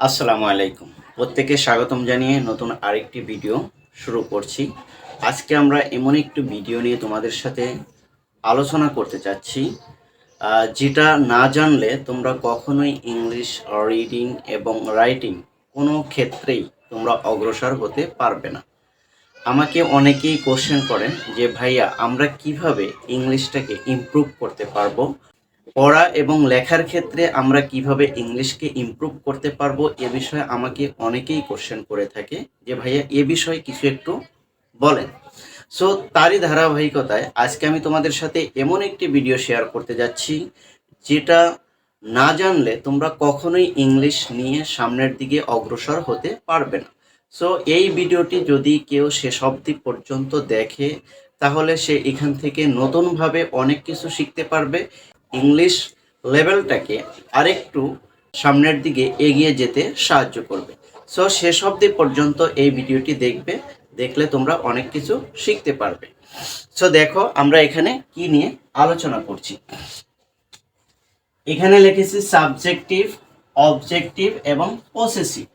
আসসালামু আলাইকুম। প্রত্যেকে স্বাগতম জানিয়ে নতুন আরেকটি ভিডিও শুরু করছি। আজকে আমরা এমন একটি ভিডিও নিয়ে তোমাদের সাথে আলোচনা করতে চাচ্ছি যেটা না জানলে তোমরা কখনোই ইংলিশ রিডিং এবং রাইটিং কোনো ক্ষেত্রেই তোমরা অগ্রসর হতে পারবে না। আমাকে অনেকেই কোশ্চেন করেন যে, ভাইয়া, আমরা কীভাবে ইংলিশটাকে ইমপ্রুভ করতে পারব? পড়া এবং লেখার ক্ষেত্রে আমরা কীভাবে ইংলিশকে ইমপ্রুভ করতে পারব এ বিষয়ে আমাকে অনেকেই কোশ্চেন করে থাকে। যে ভাইয়া, এ বিষয়ে কিছু একটু বলেন। সো তারই ধারাবাহিকতায় আজকে আমি তোমাদের সাথে এমন একটি ভিডিও শেয়ার করতে যাচ্ছি, যেটা না জানলে তোমরা কখনোই ইংলিশ নিয়ে সামনের দিকে অগ্রসর হতে পারবে না। সো এই ভিডিওটি যদি কেউ শেষ অবধি পর্যন্ত দেখে, তাহলে সে এখান থেকে নতুনভাবে অনেক কিছু শিখতে পারবে। ইংলিশ লেভেলটাকে আরেকটু সামনের দিকে এগিয়ে যেতে সাহায্য করবে। সো শেষ অবধি পর্যন্ত এই ভিডিওটি দেখবে, দেখলে তোমরা অনেক কিছু শিখতে পারবে। সো দেখো আমরা এখানে কি নিয়ে আলোচনা করছি। এখানে লিখেছি সাবজেক্টিভ অবজেক্টিভ এবং পসেসিভ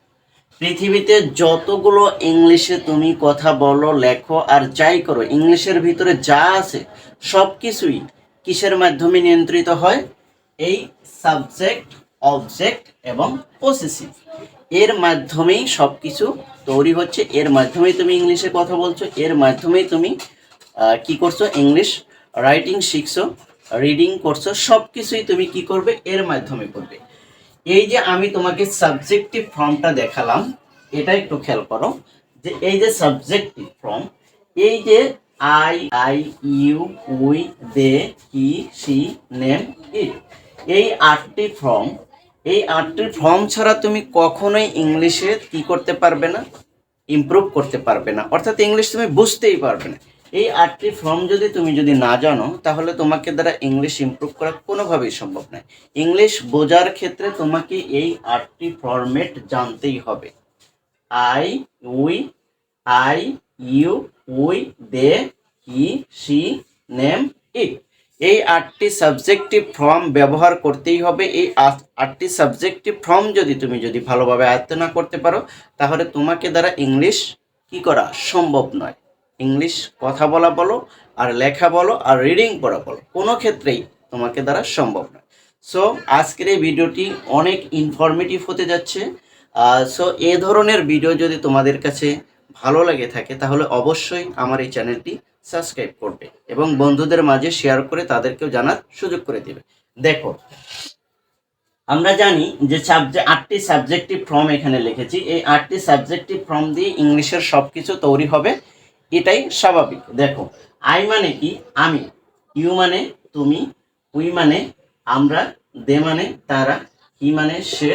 পৃথিবীতে যতগুলো ইংলিশে তুমি কথা বলো, লেখো আর যাই করো, ইংলিশের ভিতরে যা আছে সব কিছুই কিসের মাধ্যমে নিয়ন্ত্রিত হয়? এই সাবজেক্ট, অবজেক্ট এবং পসেসিভ। এর মাধ্যমেই সব কিছু তৈরি হচ্ছে। এর মাধ্যমেই তুমি ইংলিশে কথা বলছো। এর মাধ্যমেই তুমি কি করছ? ইংলিশ রাইটিং শিখছো, রিডিং করছ সব কিছুই তুমি কি করবে? এর মাধ্যমে করবে। এই যে আমি তোমাকে সাবজেক্টিভ ফর্মটা দেখালাম, এটা একটু খেয়াল করো, যে এই যে সাবজেক্টিভ ফর্ম, এই যে I I you we they he she name it এই আটটি ফর্ম এই আটটি ফর্ম ছাড়া তুমি কখনোই ইংলিশে কি করতে পারবে না? ইমপ্রুভ করতে পারবে না। অর্থাৎ ইংলিশ তুমি বুঝতেই পারবে না। এই আটটি ফর্ম যদি তুমি যদি না জানো, তাহলে তোমাকে দ্বারা ইংলিশ ইমপ্রুভ করা কোনোভাবেই সম্ভব নয়। ইংলিশ বোঝার ক্ষেত্রে তোমাকে এই আটটি ফরম্যাট জানতেই হবে। I we I you, we, they, he she name, it. এই আটটি সাবজেক্টিভ ফর্ম ব্যবহার করতেই হবে। এই আট- আটটি সাবজেক্টিভ ফর্ম যদি তুমি যদি ভালোভাবে আয়ত্ত না করতে পারো, তাহলে তোমাকে দ্বারা ইংলিশ কি করা সম্ভব নয়। ইংলিশ কথা বলা বলো, আর লেখা বলো, আর রিডিং পড়া বলো, কোনো ক্ষেত্রেই তোমাকে দ্বারা সম্ভব নয়। সো, আজকের এই ভিডিওটি অনেক ইনফরমেটিভ হতে যাচ্ছে। সো, এ ধরনের ভিডিও যদি তোমাদের কাছে ভালো লাগে থাকে, তাহলে অবশ্যই আমার এই চ্যানেলটি সাবস্ক্রাইব করবে এবং বন্ধুদের মাঝে শেয়ার করে তাদেরকেও জানার সুযোগ করে দেবে। দেখো, আমরা জানি যে সাবজেক্ট আটটি সাবজেক্টিভ ফর্ম এখানে লিখেছি। এই আটটি সাবজেক্টিভ ফর্ম দিয়ে ইংলিশের সব কিছু তৈরি হবে। এটাই স্বাভাবিক। দেখো আই মানে কি? আমি। ইউ মানে তুমি। উই মানে আমরা। দে মানে তারা। হি মানে সি।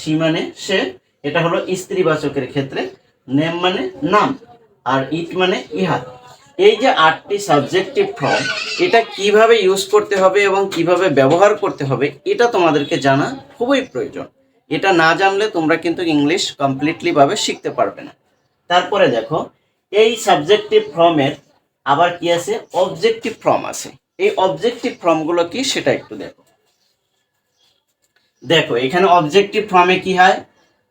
সি মানে সে। এটা হলো স্ত্রীবাচকের ক্ষেত্রে। নেম মানে নাম আর ইট মানে ইহা এই যে আটটি সাবজেক্টিভ ফর্ম, এটা কীভাবে ইউজ করতে হবে এবং কীভাবে ব্যবহার করতে হবে, এটা তোমাদেরকে জানা খুবই প্রয়োজন। এটা না জানলে তোমরা কিন্তু ইংলিশ কমপ্লিটলি ভাবে শিখতে পারবে না। তারপরে দেখো, এই সাবজেক্টিভ ফর্মের আবার কি আছে? অবজেক্টিভ ফর্ম আছে। এই অবজেক্টিভ ফর্মগুলো কি সেটা একটু দেখো। দেখো, এখানে অবজেক্টিভ ফর্মে কি হয়?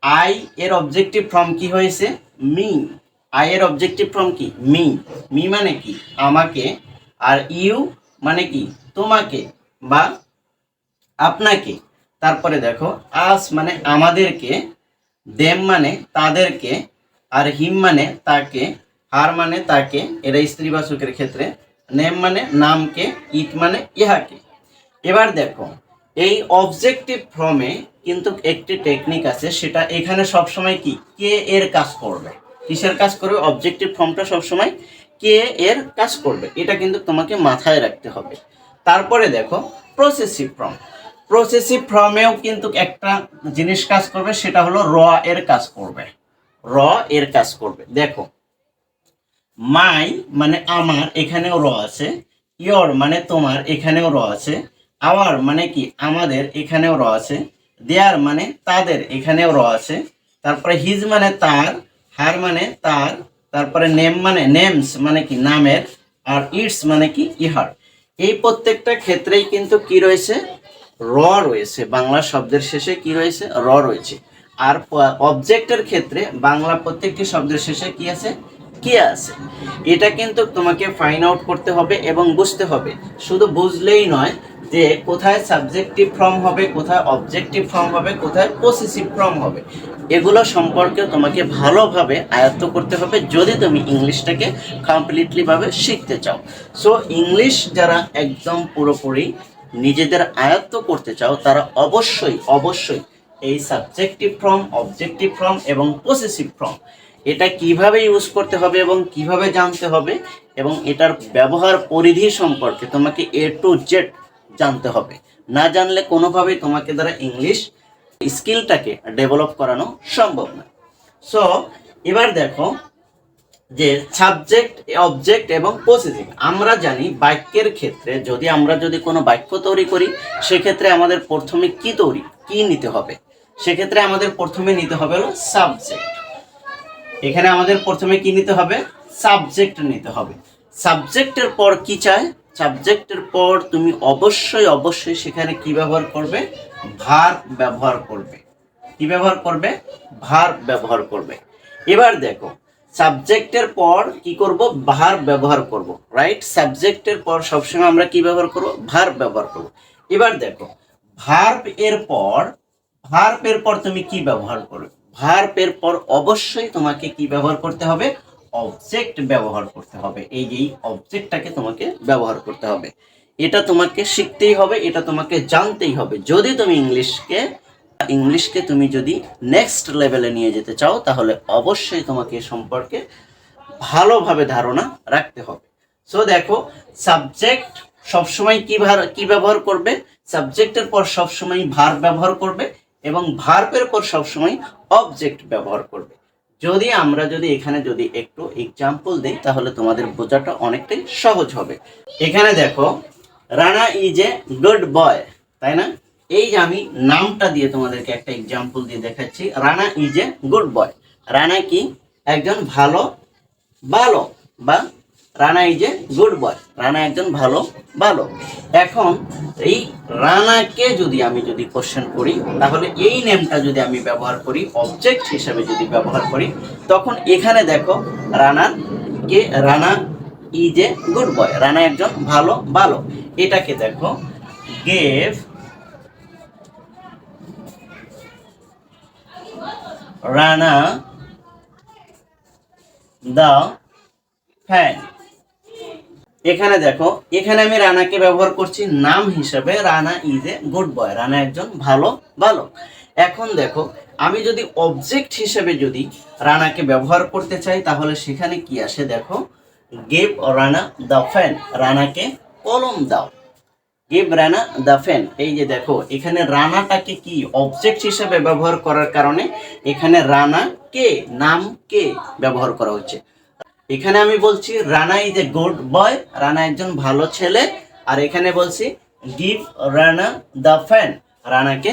আই এর অবজেক্টিভ ফর্ম কি হয়েছে? মি আই এর অবজেক্টিভ ফর্ম কি? মি মি মানে কি? আমাকে। আর ইউ মানে কি? তোমাকে বা আপনাকে। তারপরে দেখো আস মানে আমাদেরকে দেম মানে তাদেরকে, আর হিম মানে তাকে হার মানে তাকে, এটা স্ত্রীবাচকের ক্ষেত্রে। নেম মানে নামকে ইট মানে ইহাকে। এবার দেখো এই অবজেক্টিভ ফর্মে কিন্তু একটি টেকনিক আছে, সেটা এখানে সবসময় কি? কে এর কাজ করবে? কিসের কাজ করবে? অবজেক্টিভ ফর্মটা সবসময় কে এর কাজ করবে? এটা কিন্তু তোমাকে মাথায় রাখতে হবে। তারপরে দেখো প্রসেসিভ ফর্ম প্রসেসিভ ফর্মেও কিন্তু একটা জিনিস কাজ করবে, সেটা হলো র এর কাজ করবে। র এর কাজ করবে। দেখো মাই মানে আমার, এখানেও র আছে ইয়র মানে তোমার, এখানেও র আছে আওয়ার মানে কি? আমাদের এখানেও র আছে। দেয়ার মানে তাদের এখানেও র আছে। তারপরে হিজ মানে তার, হার মানে তার, তারপরে নেম মানে নেমস মানে কি? নামের, আর ইটস মানে কি? ইহার। এই প্রত্যেকটা ক্ষেত্রেই কিন্তু কি রয়েছে? র রয়েছে। বাংলা শব্দের শেষে কি রয়েছে? র রয়েছে। আর অবজেক্টের ক্ষেত্রে বাংলা প্রত্যেকটি শব্দের শেষে কি আছে? কি আছে? এটা কিন্তু তোমাকে ফাইন আউট করতে হবে এবং বুঝতে হবে। শুধু বুঝলেই নয় যে কোথায় সাবজেক্টিভ ফর্ম হবে, কোথায় অবজেক্টিভ ফর্ম হবে, কোথায় পসেসিভ ফর্ম হবে, এগুলো সম্পর্কে তোমাকে ভালোভাবে আয়ত্ত করতে হবে যদি তুমি ইংলিশটাকে কমপ্লিটলিভাবে শিখতে চাও। সো ইংলিশ যারা একদম পুরোপুরি নিজেদের আয়ত্ত করতে চাও, তারা অবশ্যই অবশ্যই এই সাবজেক্টিভ ফর্ম অবজেক্টিভ ফর্ম এবং পসেসিভ ফর্ম এটা কীভাবে ইউজ করতে হবে এবং কীভাবে জানতে হবে এবং এটার ব্যবহার পরিধি সম্পর্কে তোমাকে এ টু জেড জানতে হবে। না জানলে কোনোভাবেই তোমাকে দ্বারা ইংলিশ স্কিলটাকে ডেভেলপ করানো সম্ভব না। সো এবার দেখো যে সাবজেক্ট অবজেক্ট এবং পসেসিভ আমরা জানি বাক্যের ক্ষেত্রে যদি আমরা যদি কোনো বাক্য তৈরি করি, সেক্ষেত্রে আমাদের প্রথমে কি তৈরি, কি নিতে হবে? সেক্ষেত্রে আমাদের প্রথমে নিতে হবে হলো সাবজেক্ট এখানে আমাদের প্রথমে কি নিতে হবে? সাবজেক্ট নিতে হবে। সাবজেক্টের পর কি চায়? সাবজেক্টের পর তুমি অবশ্যই অবশ্যই সেখানে কি ব্যবহার করবে? ভার ব্যবহার করবে। কি ব্যবহার করবে? ভার ব্যবহার করবে। এবার দেখো সাবজেক্টের পর কি করব? ভার ব্যবহার করব রাইট সাবজেক্টের পর সবসময় আমরা কি ব্যবহার করব? ভার ব্যবহার করব। এবার দেখো ভার্ব এর পর ভার্ব এর পর তুমি কি ব্যবহার করবে? ভার্ব এর পর অবশ্যই তোমাকে কি ব্যবহার করতে হবে? অবজেক্ট ব্যবহার করতে হবে। এই যে অবজেক্টটাকে তোমাকে ব্যবহার করতে হবে। এটা তোমাকে শিখতেই হবে, এটা তোমাকে জানতেই হবে। যদি তুমি ইংলিশকে ইংলিশকে তুমি যদি নেক্সট লেভেলে নিয়ে যেতে চাও, তাহলে অবশ্যই তোমাকে এ সম্পর্কে ভালোভাবে ধারণা রাখতে হবে। সো দেখো সাবজেক্ট সবসময় কি ভার, কি ব্যবহার করবে? সাবজেক্টের পর সবসময় ভার ব্যবহার করবে এবং ভার্বের পর সবসময় অবজেক্ট ব্যবহার করবে। যদি আমরা যদি এখানে যদি একটু এক্সাম্পল দিই, তাহলে তোমাদের বোঝাটা অনেকটাই সহজ হবে। এখানে দেখো, Rana is a good boy তাই না? এই যে আমি নামটা দিয়ে তোমাদেরকে একটা এক্সাম্পল দিয়ে দেখাচ্ছি, Rana is a good boy Rana কি? একজন ভালো ভালো বা Rana is a good boy Rana একজন ভালো ভালো। এখন এই রানাকে যদি আমি যদি কোশ্চেন করি, তাহলে এই নেমটা যদি আমি ব্যবহার করি অবজেক্ট হিসেবে যদি ব্যবহার করি, তখন এখানে দেখো রানার কে, Rana is a good boy Rana একজন ভালো ভালো। এটাকে দেখো গেভ রানা দ্য ফ্যান এখানে দেখো, এখানে আমি রানাকে ব্যবহার করছি নাম হিসেবে। Rana is a good boy Rana একজন ভালো বালক। এখন দেখো, আমি যদি অবজেক্ট হিসেবে যদি রানাকে ব্যবহার করতে চাই, তাহলে সেখানে কি আসে দেখো গিভ রানা দ্য ফ্যান রানাকে কলম দাও। গিভ রানা দ্য ফ্যান এই যে দেখো, এখানে রানাটাকে কি অবজেক্ট হিসেবে ব্যবহার করার কারণে, এখানে রানা কে, নাম কে ব্যবহার করা হচ্ছে। এখানে আমি বলছি Rana is a good boy Rana একজন ভালো ছেলে, আর এখানে বলছি গিভ রানা দ্য ফ্যান রানাকে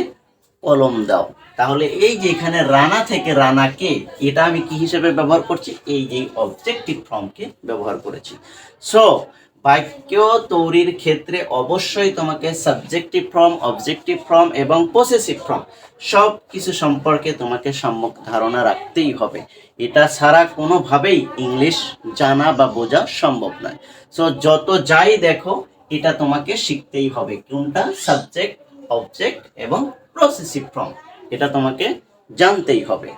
কলম দাও। তাহলে এই যে এখানে রানা থেকে রানাকে, এটা আমি কি হিসেবে ব্যবহার করছি? এই যে অবজেক্টিভ ফর্মকে ব্যবহার করেছি। সো বাক্য তৈরির ক্ষেত্রে অবশ্যই তোমাকে সাবজেক্টিভ ফর্ম অবজেক্টিভ ফর্ম এবং পসেসিভ ফর্ম সব কিছু সম্পর্কে তোমাকে সম্যক ধারণা রাখতেই হবে। এটা ছাড়া কোনোভাবেই ইংলিশ জানা বা বোঝা সম্ভব নয়। সো যত যাই দেখো, এটা তোমাকে শিখতেই হবে কোনটা? সাবজেক্ট অবজেক্ট এবং প্রসেসিভ ফর্ম এটা তোমাকে জানতেই হবে।